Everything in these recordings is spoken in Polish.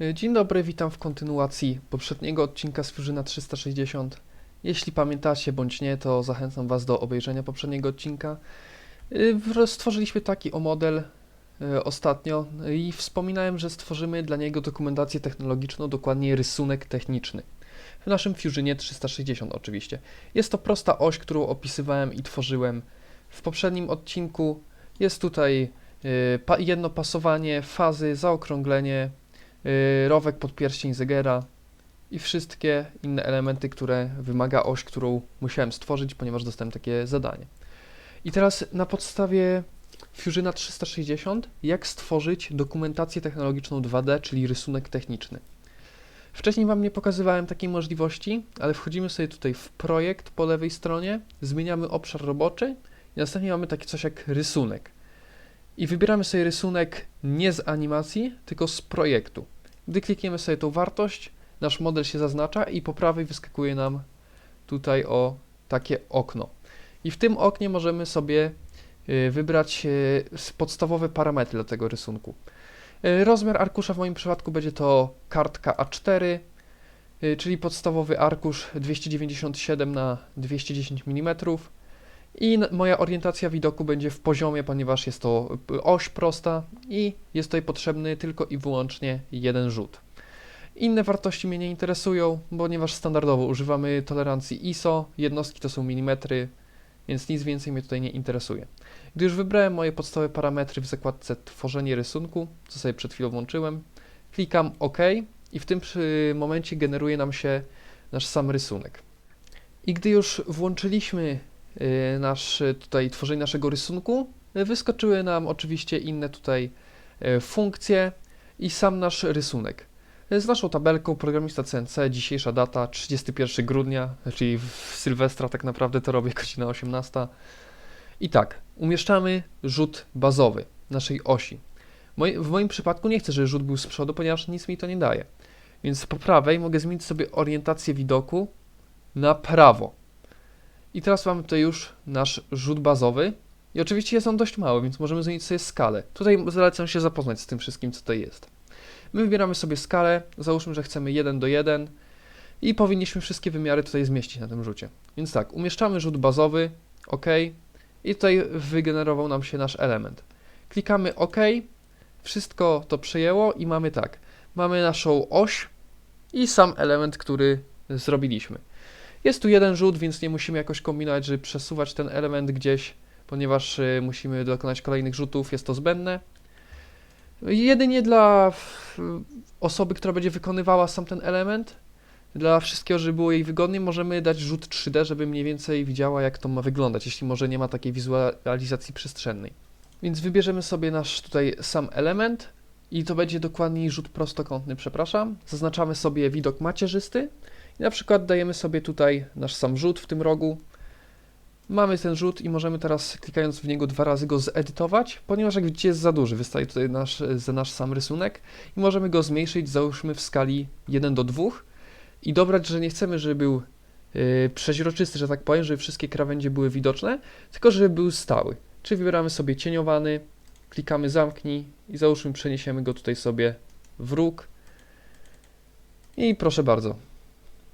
E, Dzień dobry, witam w kontynuacji poprzedniego odcinka z Fuzyna 360. Jeśli pamiętacie bądź nie, to zachęcam Was do obejrzenia poprzedniego odcinka. W- Stworzyliśmy taki o model e, ostatnio i wspominałem, że stworzymy dla niego dokumentację technologiczną, dokładnie rysunek techniczny. W naszym Fusionie 360 oczywiście. Jest to prosta oś, którą opisywałem i tworzyłem w poprzednim odcinku. Jest tutaj jedno pasowanie, fazy, zaokrąglenie, rowek pod pierścień Zegera i wszystkie inne elementy, które wymaga oś, którą musiałem stworzyć, ponieważ dostałem takie zadanie. I teraz na podstawie Fusiona 360, jak stworzyć dokumentację technologiczną 2D, czyli rysunek techniczny. Wcześniej Wam nie pokazywałem takiej możliwości, ale wchodzimy sobie tutaj w projekt po lewej stronie, zmieniamy obszar roboczy i następnie mamy takie coś jak rysunek. I wybieramy sobie rysunek nie z animacji, tylko z projektu. Gdy klikniemy sobie tą wartość, nasz model się zaznacza i po prawej wyskakuje nam tutaj o takie okno. I w tym oknie możemy sobie y, wybrać y, podstawowe parametry dla tego rysunku. Y, Rozmiar arkusza w moim przypadku będzie to kartka A4, y, czyli podstawowy arkusz 297 na 210 mm. I moja orientacja widoku będzie w poziomie, ponieważ jest to oś prosta i jest tutaj potrzebny tylko i wyłącznie jeden rzut. Inne wartości mnie nie interesują, ponieważ standardowo używamy tolerancji ISO, jednostki to są milimetry, więc nic więcej mnie tutaj nie interesuje. Gdy już wybrałem moje podstawowe parametry w zakładce tworzenie rysunku, co sobie przed chwilą włączyłem, klikam OK i w tym momencie generuje nam się nasz sam rysunek. I gdy już włączyliśmy nasz, y, tutaj tworzenie naszego rysunku, y, wyskoczyły nam oczywiście inne tutaj y, funkcje i sam nasz rysunek. Z naszą tabelką programista CNC, dzisiejsza data 31 grudnia, czyli w Sylwestra tak naprawdę to robię godzina 18. I tak, umieszczamy rzut bazowy naszej osi. W moim przypadku nie chcę, żeby rzut był z przodu, ponieważ nic mi to nie daje. Więc po prawej mogę zmienić sobie orientację widoku na prawo. I teraz mamy tutaj już nasz rzut bazowy. I oczywiście jest on dość mały, więc możemy zmienić sobie skalę. Tutaj zalecam się zapoznać z tym wszystkim, co tutaj jest. My wybieramy sobie skalę, załóżmy, że chcemy 1 do 1 i powinniśmy wszystkie wymiary tutaj zmieścić na tym rzucie. Więc tak, umieszczamy rzut bazowy, OK i tutaj wygenerował nam się nasz element. Klikamy OK, wszystko to przyjęło i mamy tak, mamy naszą oś i sam element, który zrobiliśmy. Jest tu jeden rzut, więc nie musimy jakoś kombinować, żeby przesuwać ten element gdzieś, ponieważ y, musimy dokonać kolejnych rzutów, jest to zbędne. Jedynie dla osoby, która będzie wykonywała sam ten element, dla wszystkiego, żeby było jej wygodniej, możemy dać rzut 3D, żeby mniej więcej widziała, jak to ma wyglądać, jeśli może nie ma takiej wizualizacji przestrzennej. Więc wybierzemy sobie nasz tutaj sam element i to będzie dokładniej rzut prostokątny, przepraszam. Zaznaczamy sobie widok macierzysty i na przykład dajemy sobie tutaj nasz sam rzut w tym rogu. Mamy ten rzut i możemy teraz klikając w niego dwa razy go zedytować, ponieważ jak widzicie jest za duży, wystaje tutaj nasz, nasz sam rysunek i możemy go zmniejszyć, załóżmy w skali 1 do 2 i dobrać, że nie chcemy, żeby był yy, przeźroczysty, że tak powiem, żeby wszystkie krawędzie były widoczne, tylko żeby był stały. Czyli wybieramy sobie cieniowany, klikamy zamknij i załóżmy przeniesiemy go tutaj sobie w róg. I proszę bardzo.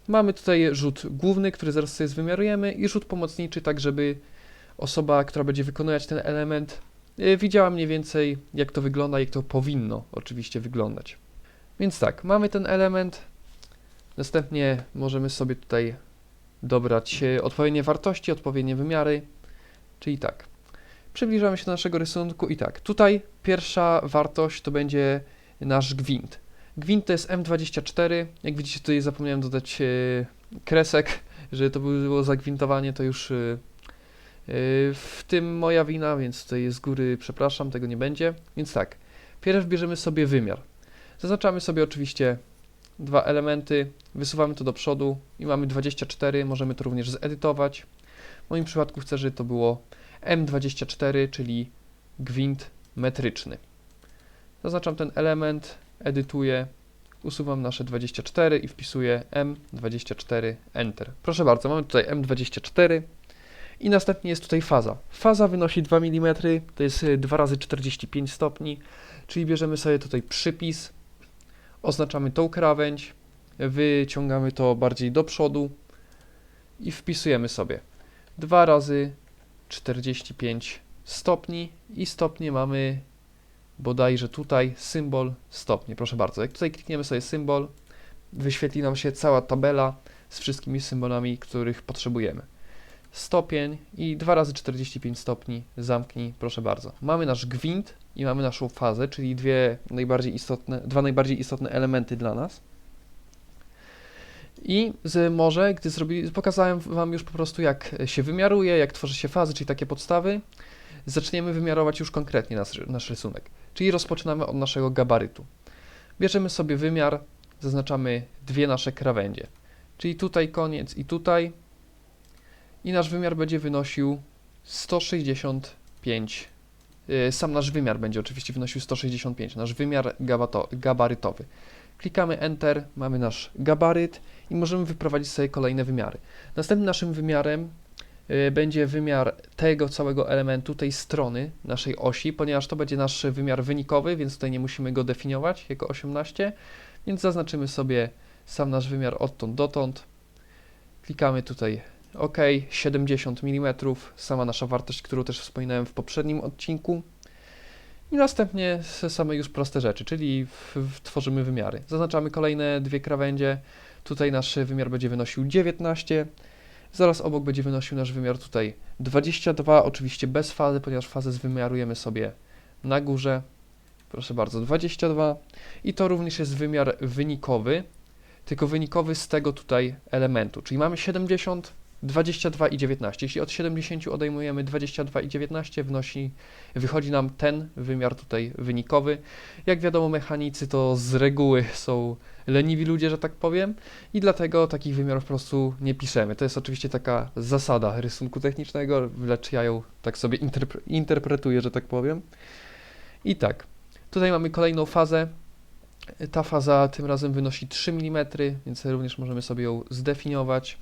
Mamy tutaj rzut główny, który zaraz sobie zwymiarujemy i rzut pomocniczy, tak żeby osoba, która będzie wykonywać ten element, yy, widziała mniej więcej jak to wygląda, jak to powinno oczywiście wyglądać. Więc tak, mamy ten element, Następnie możemy sobie tutaj dobrać e, odpowiednie wartości, odpowiednie wymiary, czyli tak. Przybliżamy się do naszego rysunku i tak, tutaj pierwsza wartość to będzie nasz gwint. Gwint to jest M24, jak widzicie tutaj zapomniałem dodać e, kresek, że to było zagwintowanie, to już e, e, w tym moja wina, więc tutaj z góry przepraszam, tego nie będzie. Więc tak, pierw bierzemy sobie wymiar. Zaznaczamy sobie oczywiście dwa elementy, wysuwamy to do przodu i mamy 24, możemy to również zedytować. W moim przypadku chcę, żeby to było M24, czyli gwint metryczny. Zaznaczam ten element, edytuję, usuwam nasze 24 i wpisuję M24, Enter. Proszę bardzo, mamy tutaj M24 i następnie jest tutaj faza. Faza wynosi 2 mm, to jest y, 2 razy 45 stopni, czyli bierzemy sobie tutaj przypis, oznaczamy tą krawędź, wyciągamy to bardziej do przodu i wpisujemy sobie 2 razy 45 stopni i stopnie mamy bodajże tutaj symbol stopnie. Proszę bardzo, jak tutaj klikniemy sobie symbol, wyświetli nam się cała tabela z wszystkimi symbolami, których potrzebujemy. Stopień i 2 razy 45 stopni, zamknij, proszę bardzo. Mamy nasz gwint i mamy naszą fazę, czyli dwie najbardziej istotne, dwa najbardziej istotne elementy dla nas. I z może, gdy zrobili, pokazałem Wam już po prostu, jak się wymiaruje, jak tworzy się fazy, czyli takie podstawy, zaczniemy wymiarować już konkretnie nasz, nasz rysunek. Czyli rozpoczynamy od naszego gabarytu. Bierzemy sobie wymiar, zaznaczamy dwie nasze krawędzie. Czyli tutaj koniec i tutaj. I nasz wymiar będzie wynosił 165. Yy, Sam nasz wymiar będzie oczywiście wynosił 165, nasz wymiar gabarytowy. Klikamy Enter, mamy nasz gabaryt i możemy wyprowadzić sobie kolejne wymiary. Następnym naszym wymiarem będzie wymiar tego całego elementu, tej strony naszej osi, ponieważ to będzie nasz wymiar wynikowy, więc tutaj nie musimy go definiować jako 18, więc zaznaczymy sobie sam nasz wymiar odtąd dotąd. Klikamy tutaj OK, 70 mm, sama nasza wartość, którą też wspominałem w poprzednim odcinku. I następnie same już proste rzeczy, czyli w, w, tworzymy wymiary. Zaznaczamy kolejne dwie krawędzie. Tutaj nasz wymiar będzie wynosił 19. Zaraz obok będzie wynosił nasz wymiar tutaj 22, oczywiście bez fazy, ponieważ fazę zwymiarujemy sobie na górze. Proszę bardzo, 22. I to również jest wymiar wynikowy, tylko wynikowy z tego tutaj elementu. Czyli mamy 70, 22 i 19. Jeśli od 70 odejmujemy 22 i 19, wnosi, wychodzi nam ten wymiar tutaj wynikowy. Jak wiadomo, mechanicy to z reguły są leniwi ludzie, że tak powiem, i dlatego takich wymiarów po prostu nie piszemy. To jest oczywiście taka zasada rysunku technicznego, lecz ja ją tak sobie interpre- interpretuję, że tak powiem. I tak, tutaj mamy kolejną fazę. Ta faza tym razem wynosi 3 mm, więc również możemy sobie ją zdefiniować.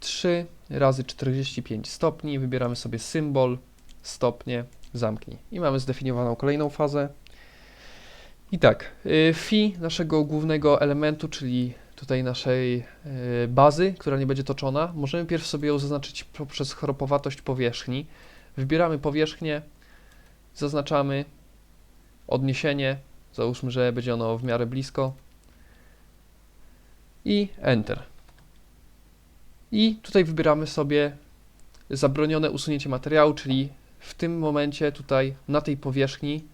3 razy 45 stopni, wybieramy sobie symbol, stopnie, zamknij. I mamy zdefiniowaną kolejną fazę. I tak, y, phi naszego głównego elementu, czyli tutaj naszej y, bazy, która nie będzie toczona, możemy pierw sobie ją zaznaczyć poprzez chropowatość powierzchni. Wybieramy powierzchnię, zaznaczamy odniesienie, załóżmy, że będzie ono w miarę blisko i Enter. I tutaj wybieramy sobie zabronione usunięcie materiału, czyli w tym momencie tutaj na tej powierzchni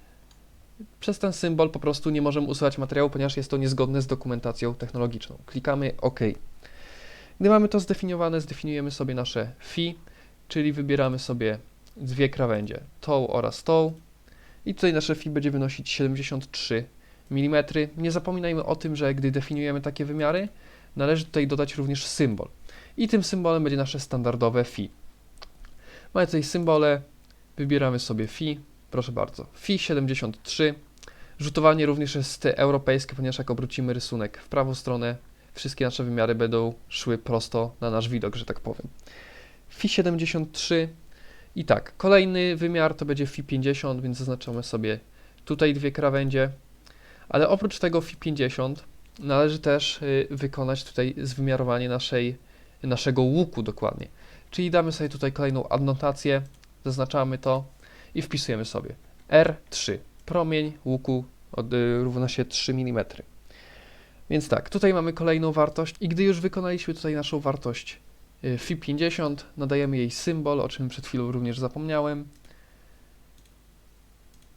przez ten symbol po prostu nie możemy usuwać materiału, ponieważ jest to niezgodne z dokumentacją technologiczną. Klikamy OK. Gdy mamy to zdefiniowane, zdefiniujemy sobie nasze phi, czyli wybieramy sobie dwie krawędzie, tą oraz tą. I tutaj nasze phi będzie wynosić 73 mm. Nie zapominajmy o tym, że gdy definiujemy takie wymiary, należy tutaj dodać również symbol. I tym symbolem będzie nasze standardowe phi. Mamy tutaj symbole, wybieramy sobie phi, proszę bardzo, phi 73. Rzutowanie również jest europejskie, ponieważ jak obrócimy rysunek w prawą stronę, wszystkie nasze wymiary będą szły prosto na nasz widok, że tak powiem. Phi 73 i tak, kolejny wymiar to będzie Phi 50, więc zaznaczamy sobie tutaj dwie krawędzie, ale oprócz tego Phi 50 należy też y, wykonać tutaj zwymiarowanie naszej, naszego łuku dokładnie. Czyli damy sobie tutaj kolejną adnotację, zaznaczamy to i wpisujemy sobie R3. Promień łuku od, y, równa się 3 mm. Więc tak, tutaj mamy kolejną wartość i gdy już wykonaliśmy tutaj naszą wartość y, Phi 50, nadajemy jej symbol, o czym przed chwilą również zapomniałem.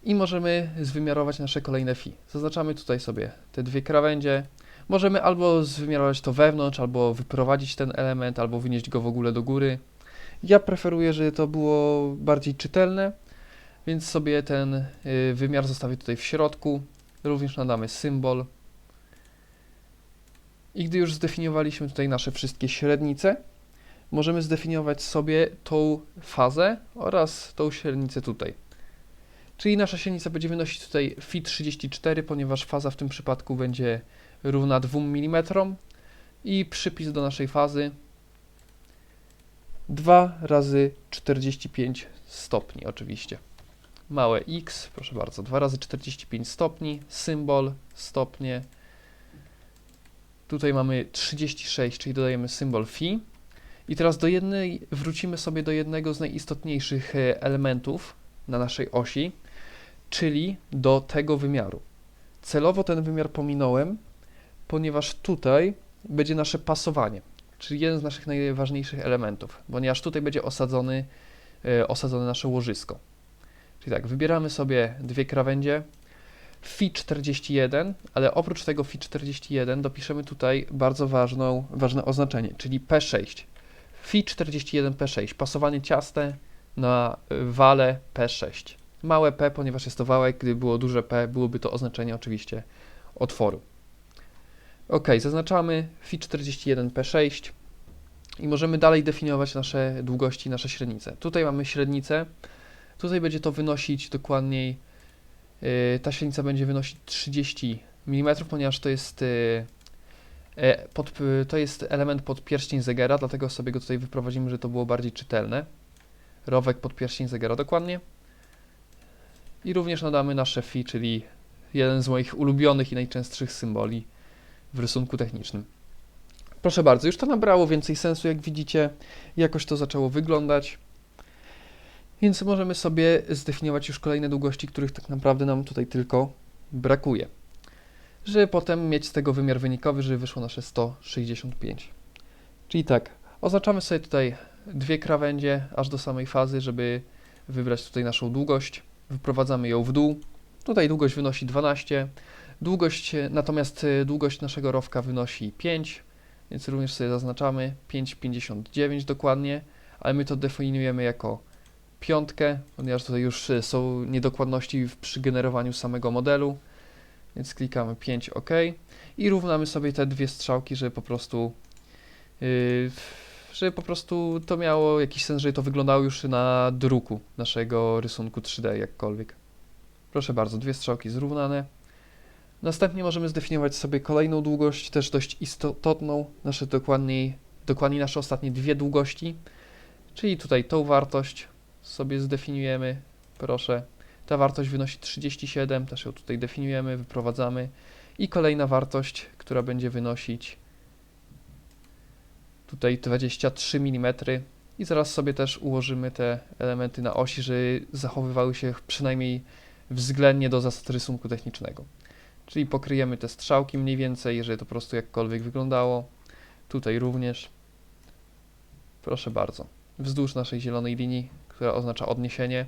I możemy zwymiarować nasze kolejne Phi. Zaznaczamy tutaj sobie te dwie krawędzie. Możemy albo zwymiarować to wewnątrz, albo wyprowadzić ten element, albo wynieść go w ogóle do góry. Ja preferuję, żeby to było bardziej czytelne, więc sobie ten y, wymiar zostawię tutaj w środku. Również nadamy symbol. I gdy już zdefiniowaliśmy tutaj nasze wszystkie średnice, możemy zdefiniować sobie tą fazę oraz tą średnicę tutaj. Czyli nasza średnica będzie wynosić tutaj Phi 34, ponieważ faza w tym przypadku będzie równa 2 mm i przypis do naszej fazy 2 razy 45 stopni oczywiście. Małe x, proszę bardzo, 2 razy 45 stopni, symbol, stopnie Tutaj mamy 36, czyli dodajemy symbol phi. I teraz do jednej, wrócimy sobie do jednego z najistotniejszych e, elementów na naszej osi, czyli do tego wymiaru. Celowo ten wymiar pominąłem, ponieważ tutaj będzie nasze pasowanie, czyli jeden z naszych najważniejszych elementów, ponieważ tutaj będzie osadzony, e, osadzone nasze łożysko. Czyli tak, wybieramy sobie dwie krawędzie, Fi 41, ale oprócz tego Fi 41 dopiszemy tutaj bardzo ważną, ważne oznaczenie, czyli P6. Fi 41 P6, pasowanie ciaste na y, wale P6. Małe P, ponieważ jest to wałek, gdyby było duże P, byłoby to oznaczenie oczywiście otworu. Ok, zaznaczamy Fi 41 P6 i możemy dalej definiować nasze długości, nasze średnice. Tutaj mamy średnicę, tutaj będzie to wynosić dokładniej Yy, ta średnica będzie wynosić 30 mm, ponieważ to jest, yy, e, pod, y, to jest element pod pierścień zegara, dlatego sobie go tutaj wyprowadzimy, żeby to było bardziej czytelne. Rowek pod pierścień zegara dokładnie. I również nadamy nasze fi, czyli jeden z moich ulubionych i najczęstszych symboli w rysunku technicznym. Proszę bardzo, już to nabrało więcej sensu, jak widzicie, jakoś to zaczęło wyglądać. Więc możemy sobie zdefiniować już kolejne długości, których tak naprawdę nam tutaj tylko brakuje. Żeby potem mieć z tego wymiar wynikowy, żeby wyszło nasze 165. Czyli tak, oznaczamy sobie tutaj dwie krawędzie aż do samej fazy, żeby wybrać tutaj naszą długość. Wyprowadzamy ją w dół. Tutaj długość wynosi 12. Długość, natomiast y, długość naszego rowka wynosi 5, więc również sobie zaznaczamy 5,59 dokładnie, ale my to definiujemy jako piątkę, ponieważ tutaj już y, są niedokładności przy generowaniu samego modelu, więc klikamy 5 OK i równamy sobie te dwie strzałki, żeby po prostu yy, żeby po prostu to miało jakiś sens, żeby to wyglądało już na druku naszego rysunku 3D jakkolwiek. Proszę bardzo, dwie strzałki zrównane. Następnie możemy zdefiniować sobie kolejną długość, też dość istotną, nasze dokładniej, dokładniej nasze ostatnie dwie długości, czyli tutaj tą wartość sobie zdefiniujemy, proszę. Ta wartość wynosi 37, też ją tutaj definiujemy, wyprowadzamy. I kolejna wartość, która będzie wynosić tutaj 23 mm. I zaraz sobie też ułożymy te elementy na osi, żeby zachowywały się przynajmniej względnie do zasad rysunku technicznego. Czyli pokryjemy te strzałki mniej więcej, żeby to po prostu jakkolwiek wyglądało. Tutaj również. Proszę bardzo. Wzdłuż naszej zielonej linii która oznacza odniesienie.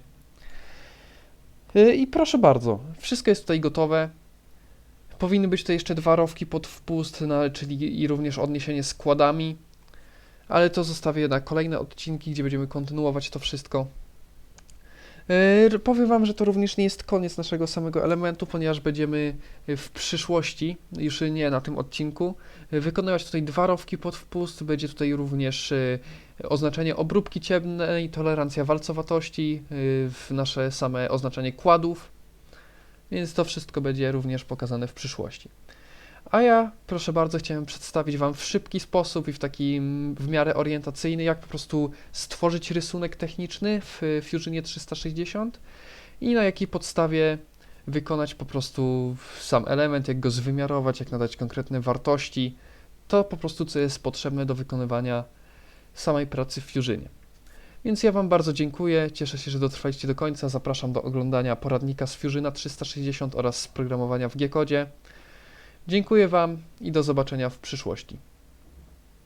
Yy, I proszę bardzo, wszystko jest tutaj gotowe. Powinny być tutaj jeszcze dwa rowki pod wpust, no, czyli i również odniesienie składami, ale to zostawię na kolejne odcinki, gdzie będziemy kontynuować to wszystko. Yy, powiem Wam, że to również nie jest koniec naszego samego elementu, ponieważ będziemy w przyszłości, już nie na tym odcinku, wykonywać tutaj dwa rowki pod wpust. Będzie tutaj również yy, oznaczenie obróbki ciemnej, tolerancja walcowatości, yy, nasze same oznaczenie kładów, więc to wszystko będzie również pokazane w przyszłości. A ja, proszę bardzo, chciałem przedstawić Wam w szybki sposób i w taki mm, w miarę orientacyjny, jak po prostu stworzyć rysunek techniczny w Fusionie 360 i na jakiej podstawie wykonać po prostu sam element, jak go zwymiarować, jak nadać konkretne wartości. To po prostu, co jest potrzebne do wykonywania samej pracy w Fusionie. Więc ja Wam bardzo dziękuję, cieszę się, że dotrwaliście do końca. Zapraszam do oglądania poradnika z Fusiona 360 oraz z programowania w G-kodzie. Dziękuję Wam i do zobaczenia w przyszłości.